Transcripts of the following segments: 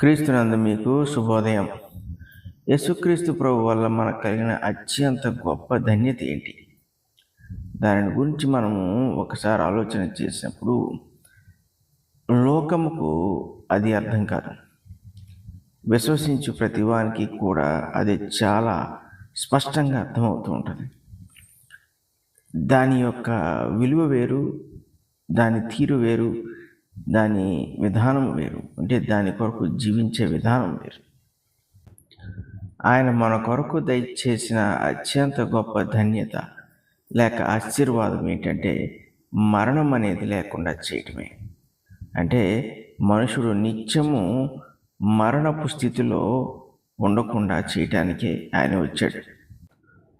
క్రీస్తునందు మీకు శుభోదయం. యేసుక్రీస్తు ప్రభు వల్ల మనకు కలిగిన అత్యంత గొప్ప ధన్యత ఏంటి? దాని గురించి మనము ఒకసారి ఆలోచన చేసినప్పుడు లోకముకు అది అర్థం కాదు. విశ్వసించు ప్రతివానికి కూడా అది చాలా స్పష్టంగా అర్థమవుతూ ఉంటుంది. దాని యొక్క విలువ వేరు దాని తీరు వేరు దాని విధానం వేరు. అంటే దాని కొరకు జీవించే విధానం వేరు. ఆయన మన కొరకు దయచేసిన అత్యంత గొప్ప ధన్యత లేక ఆశీర్వాదం ఏంటంటే మరణం అనేది లేకుండా చేయటమే. అంటే మనుషుడు నిత్యము మరణపు స్థితిలో ఉండకుండా చేయటానికే ఆయన వచ్చాడు.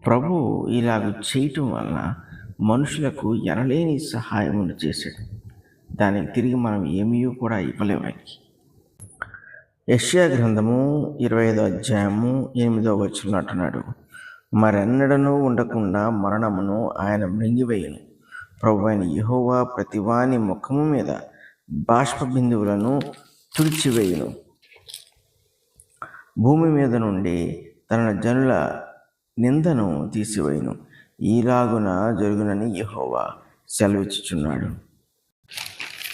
ప్రభు ఇలాగ చేయటం వలన మనుషులకు ఎనలేని సహాయమును చేశాడు. దానికి తిరిగి మనం ఏమీ కూడా ఇవ్వలేము ఆయనకి. యష్యా గ్రంథము ఇరవై ఐదో అధ్యాయము ఎనిమిదో వచ్చిన అంటున్నాడు మరెన్నడనూ ఉండకుండా మరణమును ఆయన మృంగివేయను. ప్రభు అయిన యహోవా ప్రతివాని ముఖము మీద బాష్ప బిందువులను తుడిచివేయును. భూమి మీద నుండి తన జనుల నిందను తీసివేయును. ఈలాగున జరుగునని యహోవా సెలవిచ్చుచున్నాడు.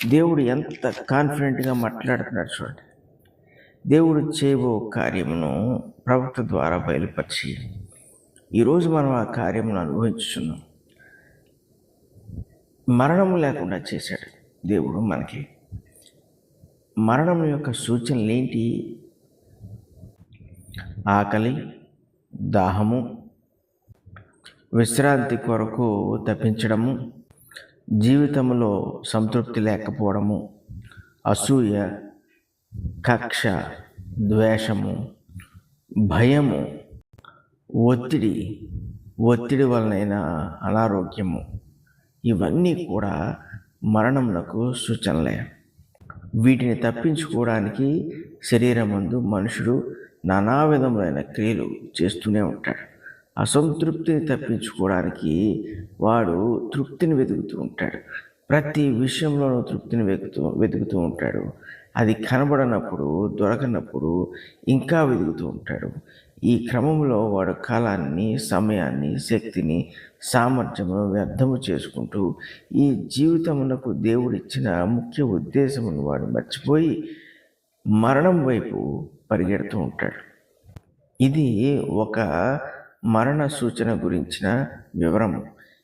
దేవుడు ఎంత కాన్ఫిడెంట్గా మాట్లాడుతున్నాడు చూడండి. దేవుడు చేయబో కార్యమును ప్రవక్త ద్వారా బయలుపరిచి ఈరోజు మనం ఆ కార్యమును అనుభవించున్నాం మరణం లేకుండా చేశాడు దేవుడు మనకి. మరణం యొక్క సూచనలు ఏంటి? ఆకలి దాహము విశ్రాంతి కొరకు తప్పించడము జీవితంలో సంతృప్తి లేకపోవడము అసూయ కక్ష ద్వేషము భయము ఒత్తిడి ఒత్తిడి వలనైన అనారోగ్యము ఇవన్నీ కూడా మరణములకు సూచనలే. వీటిని తప్పించుకోవడానికి శరీరమందు మనుషుడు నానా విధములైన క్రియలు చేస్తూనే ఉంటాడు. అసంతృప్తిని తప్పించుకోవడానికి వాడు తృప్తిని వెతుకుతూ ఉంటాడు. ప్రతి విషయంలోనూ తృప్తిని వెతుకుతూ వెతుకుతూ ఉంటాడు. అది కనబడనప్పుడు దొరకనప్పుడు ఇంకా వెతుకుతూ ఉంటాడు. ఈ క్రమంలో వాడు కాలాన్ని సమయాన్ని శక్తిని సామర్థ్యమును వ్యర్థము చేసుకుంటూ ఈ జీవితమునకు దేవుడిచ్చిన ముఖ్య ఉద్దేశమును వాడు మర్చిపోయి మరణం వైపు పరిగెడుతూ ఉంటాడు. ఇది ఒక మరణ సూచన గురించిన వివరము.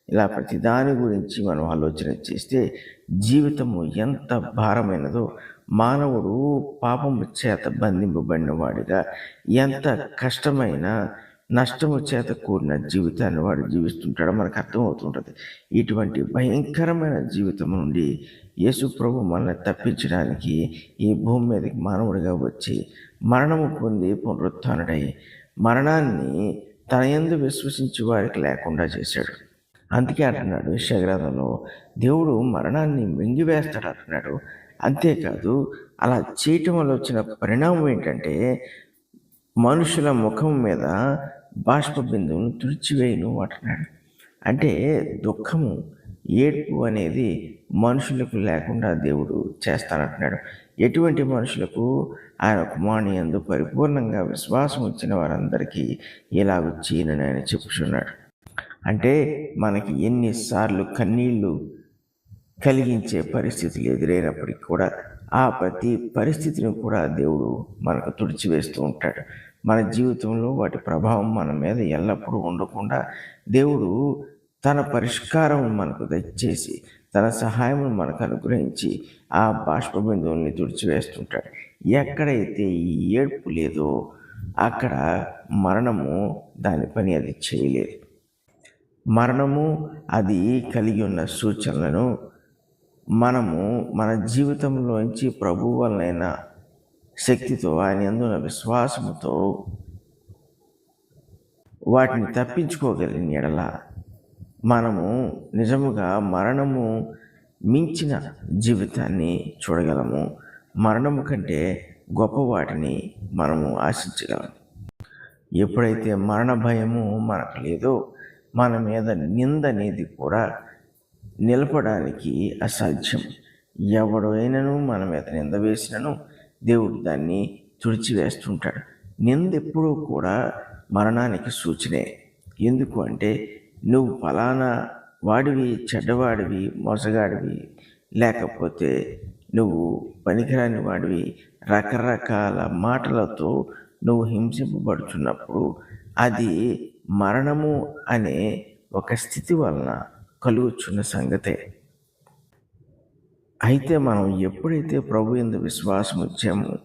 ఇలా ప్రతిదాని గురించి మనం ఆలోచన చేస్తే జీవితము ఎంత భారమైనదో మానవుడు పాపము చేత బంధింపబడిన వాడిగా ఎంత కష్టమైన నష్టము చేత కూడిన జీవితాన్ని వాడు జీవిస్తుంటాడో మనకు అర్థమవుతుంటుంది. ఇటువంటి భయంకరమైన జీవితం నుండి యేసు ప్రభు మనల్ని తప్పించడానికి ఈ భూమి మీదకి మానవుడిగా వచ్చి మరణము పొంది పునరుత్డై మరణాన్ని తన ఎందు విశ్వసించి వారికి లేకుండా చేశాడు. అందుకే అంటున్నాడు విషయగ్రంథంలో దేవుడు మరణాన్ని మింగివేస్తాడు అంటున్నాడు. అంతేకాదు అలా చేయటం వల్ల వచ్చిన పరిణామం ఏంటంటే మనుషుల ముఖం మీద బాష్ప బిందువును తుడిచివేయను అంటున్నాడు. అంటే దుఃఖము ఏడ్పు అనేది మనుషులకు లేకుండా దేవుడు చేస్తానంటున్నాడు. ఎటువంటి మనుషులకు ఆయన కుమారుని ఎందు పరిపూర్ణంగా విశ్వాసం వచ్చిన వారందరికీ ఇలాగ చేయనని ఆయన చెప్పుచున్నాడు. అంటే మనకి ఎన్నిసార్లు కన్నీళ్ళు కలిగించే పరిస్థితులు ఎదురైనప్పటికీ కూడా ఆ ప్రతి పరిస్థితిని కూడా దేవుడు మనకు తుడిచివేస్తూ ఉంటాడు. మన జీవితంలో వాటి ప్రభావం మన మీద ఎల్లప్పుడూ ఉండకుండా దేవుడు తన పరిష్కారం మనకు దయచేసి తన సహాయమును మనకు అనుగ్రహించి ఆ బాష్ప బిందువుల్ని తుడిచివేస్తుంటాడు. ఎక్కడైతే ఈ ఏడ్పు లేదో అక్కడ మరణము దాని పని అది చేయలేదు. మరణము అది కలిగి ఉన్న సూచనలను మనము మన జీవితంలోంచి ప్రభు వలనైన శక్తితో ఆయన ఎందున్న విశ్వాసముతో వాటిని తప్పించుకోగలిగిన ఎడల మనము నిజముగా మరణము మించిన జీవితాన్ని చూడగలము. మరణము కంటే గొప్ప వాటిని మనము ఆశించగలము ఎప్పుడైతే మరణ భయము మనకు లేదో మన మీద నింద అనేది కూడా నిలపడానికి అసాధ్యం. ఎవడైనను మన మీద నింద వేసినను దేవుడు దాన్ని తుడిచివేస్తుంటాడు. నింద ఎప్పుడూ కూడా మరణానికి సూచనే. ఎందుకు అంటే నువ్వు ఫలానా వాడివి చెడ్డవాడివి మోసగాడివి లేకపోతే నువ్వు పనికిరాని వాడివి రకరకాల మాటలతో నువ్వు హింసింపబడుతున్నప్పుడు అది మరణము అనే ఒక స్థితి వలన కలుగుచున్న సంగతే. అయితే మనం ఎప్పుడైతే ప్రభు ఎందు విశ్వాసం వచ్చామో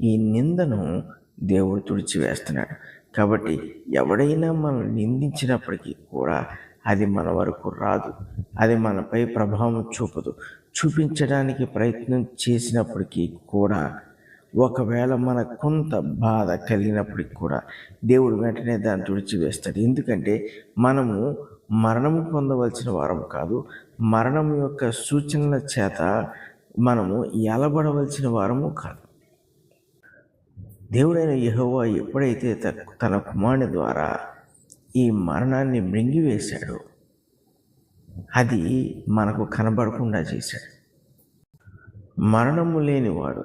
ఈ నిందను దేవుడు తుడిచివేస్తున్నాడు. కాబట్టి ఎవడైనా మనం నిందించినప్పటికీ కూడా అది మన వరకు రాదు. అది మనపై ప్రభావం చూపదు. చూపించడానికి ప్రయత్నం చేసినప్పటికీ కూడా ఒకవేళ మన కొంత బాధ కలిగినప్పటికి కూడా దేవుడు వెంటనే దాన్ని తుడిచివేస్తాడు. ఎందుకంటే మనము మరణము పొందవలసిన వారం కాదు మరణం యొక్క సూచనల చేత మనము ఎలబడవలసిన వారము కాదు. దేవుడైన యహోవా ఎప్పుడైతే తన కుమారుని ద్వారా ఈ మరణాన్ని మృంగివేశాడో అది మనకు కనబడకుండా చేశాడు. మరణము లేనివాడు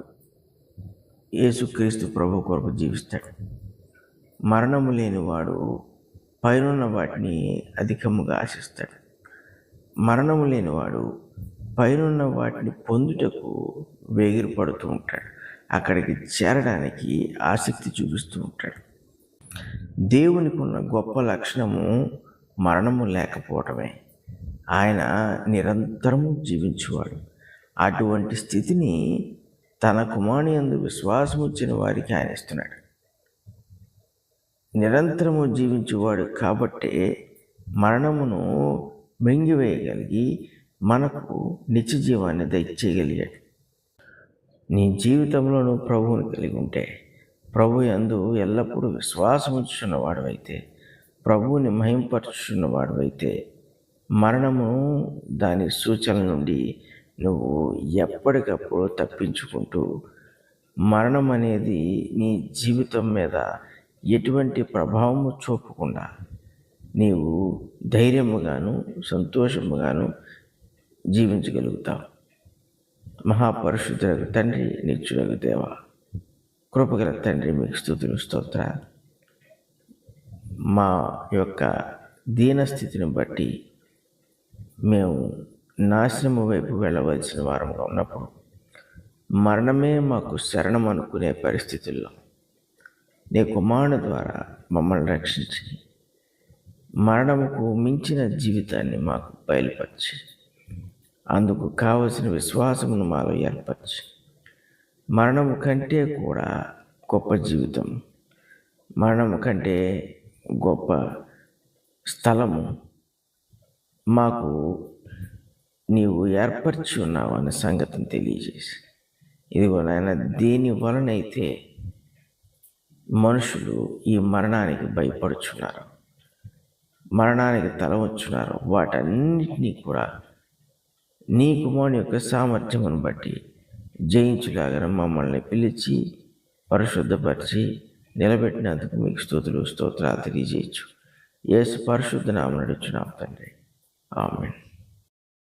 యేసుక్రీస్తు ప్రభు కొరకు జీవిస్తాడు. మరణము లేనివాడు పైనున్న వాటిని అధికముగా ఆశిస్తాడు. మరణము లేనివాడు పైనున్న వాటిని పొందుటకు వేగిరపడుతూ ఉంటాడు. అక్కడికి చేరడానికి ఆసక్తి చూపిస్తూ ఉంటాడు. దేవునికి ఉన్న గొప్ప లక్షణము మరణము లేకపోవటమే. ఆయన నిరంతరము జీవించేవాడు. అటువంటి స్థితిని తన కుమారుని అందు విశ్వాసం వచ్చిన వారికి ఆయన ఇస్తున్నాడు. నిరంతరము జీవించేవాడు కాబట్టే మరణమును మింగివేయగలిగి మనకు నిత్య జీవాన్ని దయచేయగలిగాడు. నీ జీవితంలో నువ్వు ప్రభువుని కలిగి ఉంటే ప్రభు ఎందు ఎల్లప్పుడూ విశ్వాసం ఉంచుతున్న వాడవైతే ప్రభువుని మహింపరుచున్న వాడవైతే మరణము దాని సూచన నుండి నువ్వు ఎప్పటికప్పుడు తప్పించుకుంటూ మరణం అనేది నీ జీవితం మీద ఎటువంటి ప్రభావము చూపకుండా నీవు ధైర్యముగాను సంతోషముగాను జీవించగలుగుతావు. మహాపరిశుద్ధులకు తండ్రి నిత్యులకు దేవ కృపగల తండ్రి మీకు స్థుతులు స్తోత్ర మా యొక్క దీనస్థితిని బట్టి మేము నాశనము వైపు వెళ్ళవలసిన వారంగా ఉన్నప్పుడు మరణమే మాకు శరణం అనుకునే పరిస్థితుల్లో నీ కుమారుడు ద్వారా మమ్మల్ని రక్షించి మరణముకు మించిన జీవితాన్ని మాకు బయలుపరిచి అందుకు కావలసిన విశ్వాసమును మాలో ఏర్పరిచి. మరణము కంటే కూడా గొప్ప జీవితం. మరణము కంటే గొప్ప స్థలము మాకు నీవు ఏర్పరిచి ఉన్నావు అనే సంగతిని తెలియజేసి. ఇదిగో నాయన దేని వలనైతే మనుషులు ఈ మరణానికి భయపడుచున్నారు. మరణానికి తల వచ్చున్నారు వాటన్నిటినీ కూడా నీ కుమారుని యొక్క సామర్థ్యమును బట్టి జయించులాగా మమ్మల్ని పిలిచి పరిశుద్ధపరిచి నిలబెట్టినందుకు మీకు స్థుతులు స్తోత్రాలు తెలియజేయచ్చు. యేసు పరిశుద్ధ నామం నడుచున్నాం తండ్రి. ఆమె